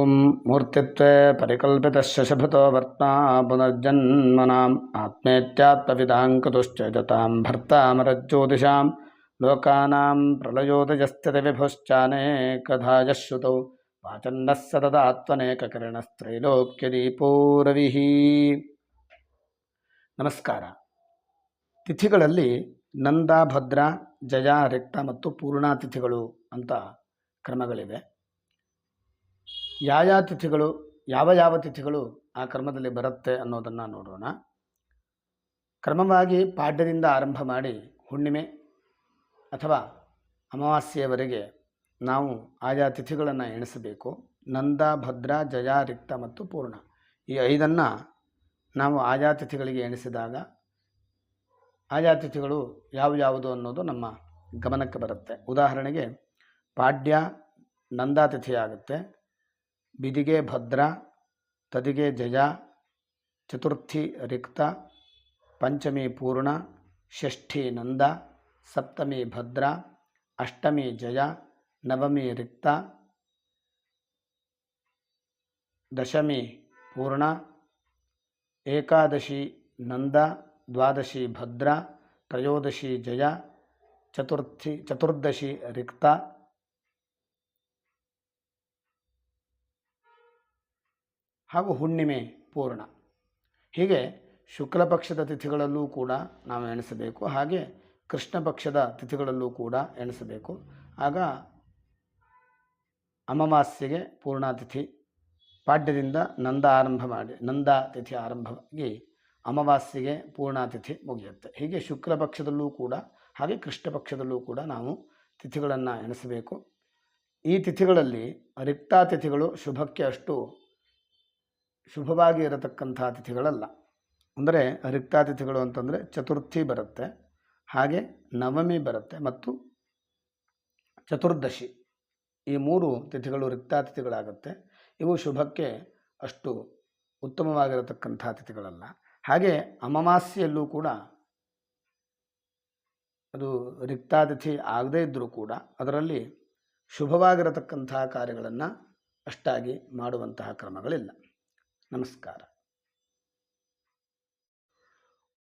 ॐ मूर्तित्वे परिकल्पितस्य शभतो वर्त्मा पुनर्जन्मनाम् आत्मेत्यात्मविदां कुतुश्च जतां भर्तामरज्योतिषां लोकानां प्रलयोदयस्थितिविभुश्चानेकधा यः श्रुतौ वाचन्नः सतदात्मनेककिरणस्त्रैलोक्यदीपो रविः ನಮಸ್ಕಾರ ತಿಥಿಗಳಲ್ಲಿ ನಂದ ಭದ್ರ ಜಯ ರಿಕ್ತ ಮತ್ತು ಪೂರ್ಣ ತಿಥಿಗಳು ಅಂತ ಕ್ರಮಗಳಿವೆ ಯಾವ ತಿಥಿಗಳು, ಯಾವ ಯಾವ ತಿಥಿಗಳು ಆ ಕ್ರಮದಲ್ಲಿ ಬರುತ್ತೆ ಅನ್ನೋದನ್ನು ನೋಡೋಣ. ಕ್ರಮವಾಗಿ ಪಾಡ್ಯದಿಂದ ಆರಂಭ ಮಾಡಿ ಹುಣ್ಣಿಮೆ ಅಥವಾ ಅಮಾವಾಸ್ಯೆಯವರೆಗೆ ನಾವು ಆಯಾ ತಿಥಿಗಳನ್ನು ಎಣಿಸಬೇಕು. ನಂದ, ಭದ್ರ, ಜಯ, ರಿಕ್ತ ಮತ್ತು ಪೂರ್ಣ. ಈ ಐದನ್ನು ನಾವು ಆಯಾ ತಿಥಿಗಳಿಗೆ ಎಣಿಸಿದಾಗ ಆಯಾ ತಿಥಿಗಳು ಯಾವ ಯಾವುದು ಅನ್ನೋದು ನಮ್ಮ ಗಮನಕ್ಕೆ ಬರುತ್ತೆ. ಉದಾಹರಣೆಗೆ ಪಾಡ್ಯ ನಂದಾತಿಥಿ ಆಗುತ್ತೆ ಬಿದಿಗೆ ಭದ್ರ ತದಿಗೆ ಜಯ ಚತುರ್ಥಿ ರಿಕ್ತ ಪಂಚಮಿ ಪೂರ್ಣ ಷಷ್ಠಿ ನಂದ ಸಪ್ತಮಿ ಭದ್ರ ಅಷ್ಟಮಿ ಜಯ ನವಮಿ ರಿಕ್ತ ದಶಮಿ ಪೂರ್ಣ ಏಕಾದಶಿ ನಂದ ದ್ವಾದಶಿ ಭದ್ರ ತ್ರಯೋದಶಿ ಜಯ ಚತುರ್ಥಿ ಚತುರ್ದಶಿ ರಿಕ್ತ ಹಾಗೂ ಹುಣ್ಣಿಮೆ ಪೂರ್ಣ. ಹೀಗೆ ಶುಕ್ಲ ಪಕ್ಷದ ತಿಥಿಗಳಲ್ಲೂ ಕೂಡ ನಾವು ಎಣಿಸಬೇಕು. ಹಾಗೆ ಕೃಷ್ಣ ಪಕ್ಷದ ತಿಥಿಗಳಲ್ಲೂ ಕೂಡ ಎಣಿಸಬೇಕು. ಆಗ ಅಮಾವಾಸ್ಯೆಗೆ ಪೂರ್ಣಾತಿಥಿ ಪಾಡ್ಯದಿಂದ ನಂದ ಆರಂಭ ಮಾಡಿ ನಂದ ತಿಥಿ ಆರಂಭವಾಗಿ ಅಮಾವಾಸ್ಯೆಗೆ ಪೂರ್ಣಾತಿಥಿ ಮುಗಿಯುತ್ತೆ. ಹೀಗೆ ಶುಕ್ಲ ಪಕ್ಷದಲ್ಲೂ ಕೂಡ ಹಾಗೆ ಕೃಷ್ಣ ಪಕ್ಷದಲ್ಲೂ ಕೂಡ ನಾವು ತಿಥಿಗಳನ್ನು ಎಣಿಸಬೇಕು. ಈ ತಿಥಿಗಳಲ್ಲಿ ರಿಕ್ತಾತಿಥಿಗಳು ಶುಭಕ್ಕೆ ಅಷ್ಟು ಶುಭವಾಗಿ ಇರತಕ್ಕಂಥ ತಿಥಿಗಳಲ್ಲ ಅಂದರೆ ರಿಕ್ತಾತಿಥಿಗಳು ಅಂತಂದರೆ ಚತುರ್ಥಿ ಬರುತ್ತೆ, ಹಾಗೆ ನವಮಿ ಬರುತ್ತೆ ಮತ್ತು ಚತುರ್ದಶಿ. ಈ ಮೂರು ತಿಥಿಗಳು ರಿಕ್ತಾತಿಥಿಗಳಾಗುತ್ತೆ. ಇವು ಶುಭಕ್ಕೆ ಅಷ್ಟು ಉತ್ತಮವಾಗಿರತಕ್ಕಂಥ ತಿಥಿಗಳಲ್ಲ ಹಾಗೆ ಅಮಾವಾಸ್ಯೆಯಲ್ಲೂ ಕೂಡ ಅದು ರಿಕ್ತಾತಿಥಿ ಆಗದೇ ಇದ್ದರೂ ಕೂಡ ಅದರಲ್ಲಿ ಶುಭವಾಗಿರತಕ್ಕಂತಹ ಕಾರ್ಯಗಳನ್ನು ಅಷ್ಟಾಗಿ ಮಾಡುವಂತಹ ಕ್ರಮಗಳಿಲ್ಲ. ನಮಸ್ಕಾರ.